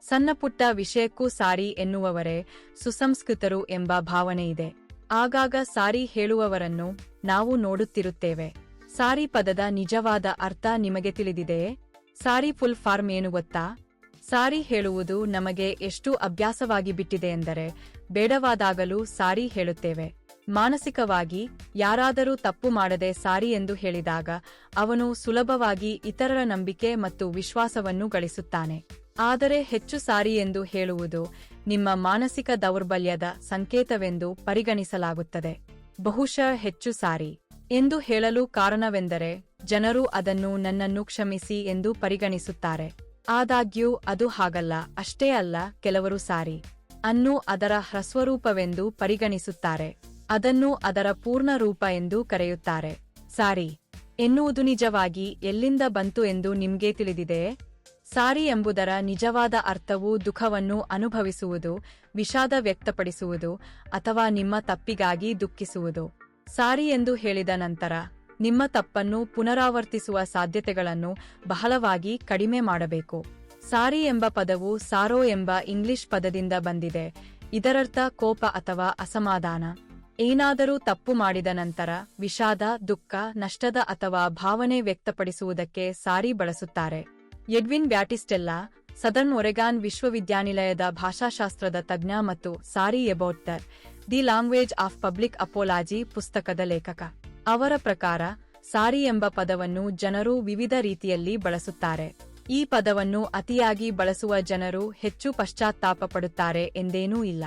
ಸಣ್ಣಪುಟ್ಟ ವಿಷಯಕ್ಕೂ ಸಾರಿ ಎನ್ನುವವರೇ, ಸುಸಂಸ್ಕೃತರು ಎಂಬ ಭಾವನೆ ಇದೆ. ಆಗಾಗ ಸಾರಿ ಹೇಳುವವರನ್ನು ನಾವು ನೋಡುತ್ತಿರುತ್ತೇವೆ. ಸಾರಿ ಪದದ ನಿಜವಾದ ಅರ್ಥ ನಿಮಗೆ ತಿಳಿದಿದೆಯೇ? ಸಾರಿ ಫುಲ್ ಫಾರ್ಮ್ ಏನು ಗೊತ್ತಾ? ಸಾರಿ ಹೇಳುವುದು ನಮಗೆ ಎಷ್ಟು ಅಭ್ಯಾಸವಾಗಿ ಬಿಟ್ಟಿದೆ ಎಂದರೆ, ಬೇಡವಾದಾಗಲೂ ಸಾರಿ ಹೇಳುತ್ತೇವೆ. ಮಾನಸಿಕವಾಗಿ ಯಾರಾದರೂ ತಪ್ಪು ಮಾಡದೆ ಸಾರಿ ಎಂದು ಹೇಳಿದಾಗ, ಅವನು ಸುಲಭವಾಗಿ ಇತರರ ನಂಬಿಕೆ ಮತ್ತು ವಿಶ್ವಾಸವನ್ನು ಗಳಿಸುತ್ತಾನೆ. ಆದರೆ ಹೆಚ್ಚು ಸಾರಿ ಎಂದು ಹೇಳುವುದು ನಿಮ್ಮ ಮಾನಸಿಕ ದೌರ್ಬಲ್ಯದ ಸಂಕೇತವೆಂದು ಪರಿಗಣಿಸಲಾಗುತ್ತದೆ. ಬಹುಶಃ ಹೆಚ್ಚು ಸಾರಿ ಎಂದು ಹೇಳಲು ಕಾರಣವೆಂದರೆ ಜನರು ಅದನ್ನು ನನ್ನನ್ನು ಕ್ಷಮಿಸಿ ಎಂದು ಪರಿಗಣಿಸುತ್ತಾರೆ. ಆದಾಗ್ಯೂ ಅದು ಹಾಗಲ್ಲ, ಅಷ್ಟೇ ಅಲ್ಲ, ಕೆಲವರು ಸಾರಿ ಅನ್ನು ಅದರ ಹ್ರಸ್ವರೂಪವೆಂದು ಪರಿಗಣಿಸುತ್ತಾರೆ. ಅದನ್ನು ಅದರ ಪೂರ್ಣ ರೂಪ ಎಂದು ಕರೆಯುತ್ತಾರೆ. ಸಾರಿ ಎನ್ನುವುದು ನಿಜವಾಗಿ ಎಲ್ಲಿಂದ ಬಂತು ಎಂದು ನಿಮ್ಗೆ ತಿಳಿದಿದೆಯೇ? ಸಾರಿ ಎಂಬುದರ ನಿಜವಾದ ಅರ್ಥವು ದುಃಖವನ್ನು ಅನುಭವಿಸುವುದು, ವಿಷಾದ ವ್ಯಕ್ತಪಡಿಸುವುದು ಅಥವಾ ನಿಮ್ಮ ತಪ್ಪಿಗಾಗಿ ದುಃಖಿಸುವುದು. ಸಾರಿ ಎಂದು ಹೇಳಿದ ನಂತರ, ನಿಮ್ಮ ತಪ್ಪನ್ನು ಪುನರಾವರ್ತಿಸುವ ಸಾಧ್ಯತೆಗಳನ್ನು ಬಹಳವಾಗಿ ಕಡಿಮೆ ಮಾಡಬೇಕು. ಸಾರಿ ಎಂಬ ಪದವು ಸಾರೋ ಎಂಬ ಇಂಗ್ಲಿಷ್ ಪದದಿಂದ ಬಂದಿದೆ. ಇದರರ್ಥ ಕೋಪ ಅಥವಾ ಅಸಮಾಧಾನ. ಏನಾದರೂ ತಪ್ಪು ಮಾಡಿದ ನಂತರ ವಿಷಾದ, ದುಃಖ, ನಷ್ಟದ ಅಥವಾ ಭಾವನೆ ವ್ಯಕ್ತಪಡಿಸುವುದಕ್ಕೆ ಸಾರಿ ಬಳಸುತ್ತಾರೆ. ಎಡ್ವಿನ್ ಬ್ಯಾಟಿಸ್ಟೆಲ್ಲಾ, ಸದರ್ನ್ ಒರೆಗಾನ್ ವಿಶ್ವವಿದ್ಯಾನಿಲಯದ ಭಾಷಾಶಾಸ್ತ್ರದ ತಜ್ಞ ಮತ್ತು sorry about that the language of public apology ಪುಸ್ತಕದ ಲೇಖಕ. ಅವರ ಪ್ರಕಾರ, ಸಾರಿ ಎಂಬ ಪದವನ್ನು ಜನರು ವಿವಿಧ ರೀತಿಯಲ್ಲಿ ಬಳಸುತ್ತಾರೆ. ಈ ಪದವನ್ನು ಅತಿಯಾಗಿ ಬಳಸುವ ಜನರು ಹೆಚ್ಚು ಪಶ್ಚಾತ್ತಾಪ ಪಡುತ್ತಾರೆ ಎಂದೇನೂ ಇಲ್ಲ.